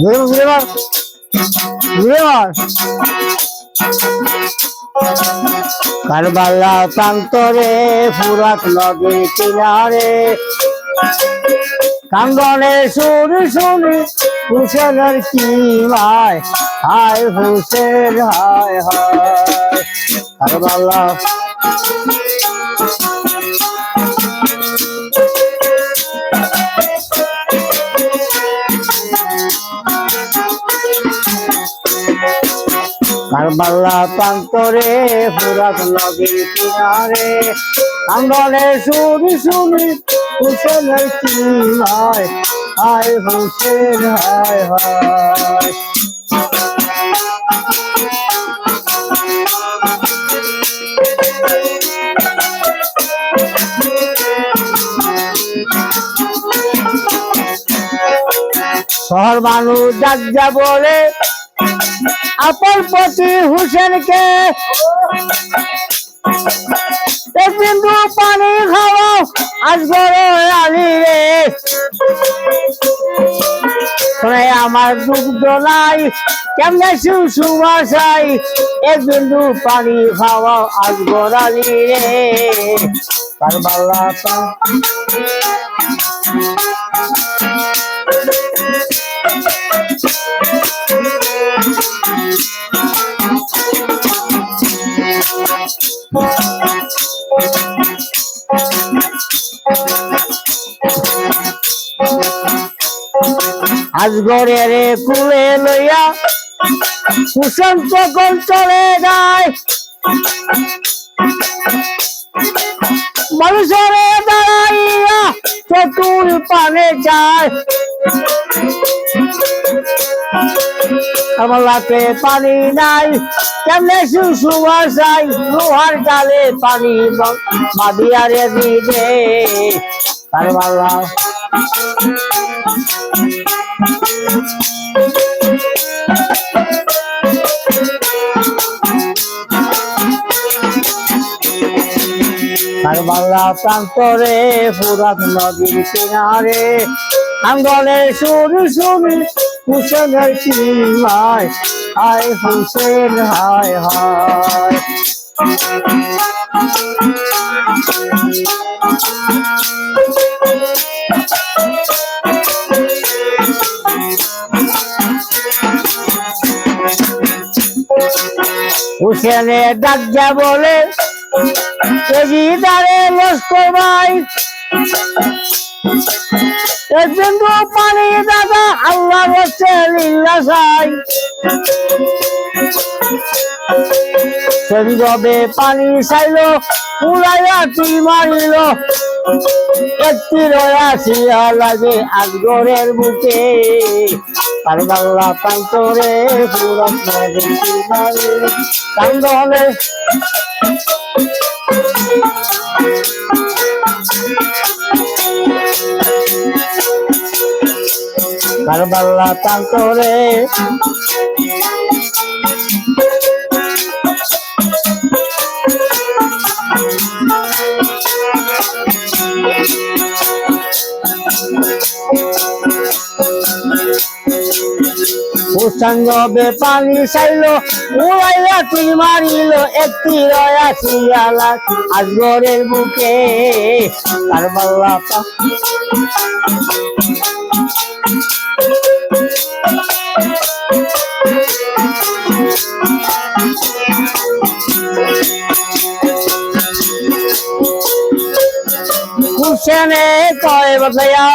ঘুরে ঘুরে মার ঘুরে মার কারবালা প্রান্তরে ফুরাত নদীর কিনারে। কাঙ্গনে সুর শুনি হুসেনের কি মায় হায় হুসেন, হায় হায়। কারবালা। কারবালা প্রান্তরে ফুরাত নদীর কিনারে আঙ্গনে শুনি শুনি হুসেনের কি হয় হুসেন, হায় হায়। শহর মানুষ যাক যা বলে, আপন পতি হুসেনকে। বিন্দু পানি খাওয়াও আমার দুগ্ধ নাই। কেমনে সুবাসাই এক বিন্দু পানি খাওয়াও আজ গোড়ালি রে। কারবালা আজ ঘরের কুলে লইয়া কুসুম তখন চলে যায়। মানুষের দাঁড়াইয়া চতুর পানে যায়। আমার লাতে পানি নাই, কেমনে সুসুবাসাই লোহার কালে পানি মাদিয়ারে দিবে কারবালা। কারবালা প্রান্তরে ফুরাত নদীর কিনারে আঙ্গলে সুর শুনি হুসেনের চিমায় হায় হুসেন হায় হায়। ডাক যা বলে কেজিদারে লস্কর ভাই। বিন্দু পানি দাদা, আল্লাহ সাই। পানি চাইল, উড়াইয়া তি মারিল? একটি রয়াসিয়া লাগে বুকে। কারবাল্লা প্রান্তরে পুরো কান্দনে কারবাল্লা প্রান্তরে প্রসঙ্গে পানি চাইল উড়াইয়া তুই মারিল একটি রয়াসিয়ালা আজগরের বুকে কারবাল্লা হুসেনে কয় বদলাইয়া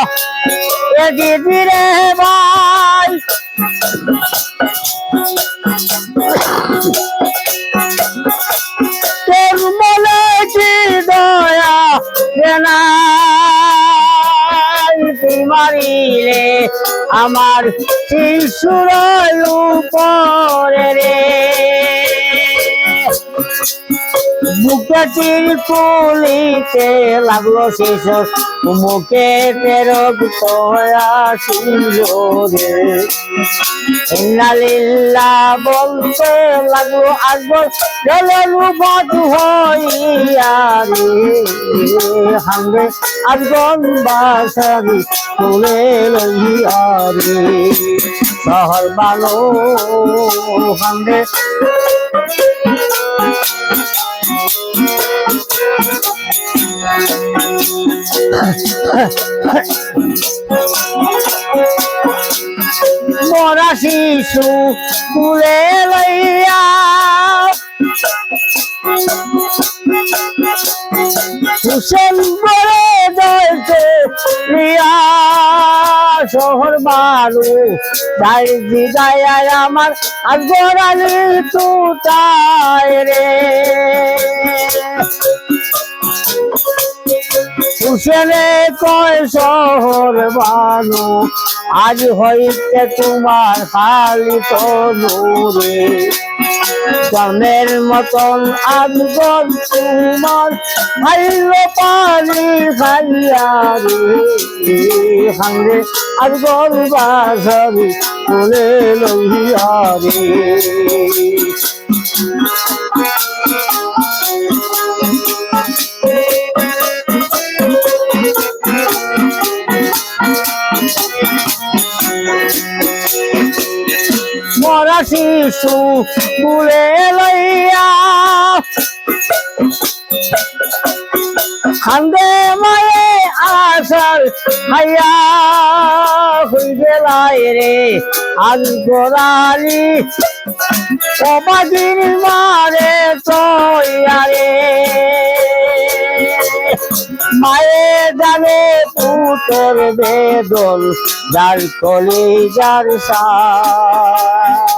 আমার শিশুর উপরে রে। বুকেটির তুলিতে লাগল শেষ মুখে তেরক আসিল রে ইন্নালিল্লা বলতে লাগল আকবর গেলেন বাদ হইয়া রে। হামরে আজগন বাসারি তুলে লইয়া রে। শহর বালো, হামরে মরা শিশু তুলে লইয়া হুসেন বলে দলতে রিয়া শহর বারু দাই দিদায় আমার, আর গোড়ালি তুতায় রে। হুসেনে কয় শহর বানু আজ হইতে তোমার খালি তনুরে জন্মের মতন আদর তোমার ভাইল পানি ভাইয়ারি সঙ্গে আদর বাজারি বলে তুলে লইয়া শিশু বুলে লইয়া। খান্দে মায়ে আসার হাইয়া হইবে লাই রে আজ গোড়ালি কবাদিন মারে তৈয়ারে মায়ে জানে পুতর বেদল, যার কলি যার সার।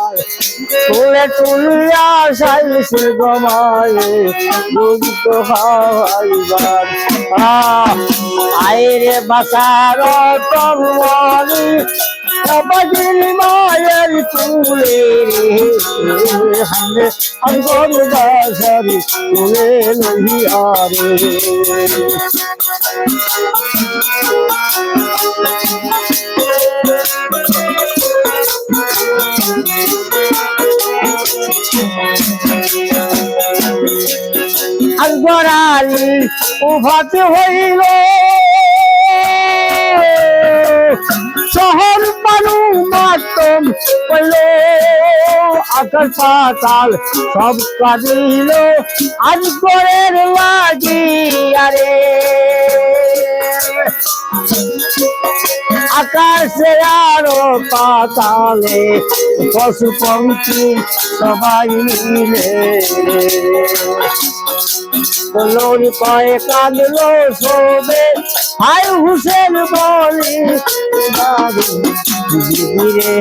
তুলে তুলিয়া সাইছিল গমায়ে দুঃখ হাইবার আইরে বাসার তরুণী অবাজির মায়ের তুলে রে আগর বাসারি তুলে লইয়া রে আলগরালি উভাতে হইল। শহর পানু মাতম হইল আকাশ পাতাল সব কাঁদিল আজ করের লাগিয়ারে আকাশে আরও পাতালে পশু পঙ্খি সবাই মিলে লোর কয়ে কাঁদলো শোবে, হাই হুসেন বলি ধীরে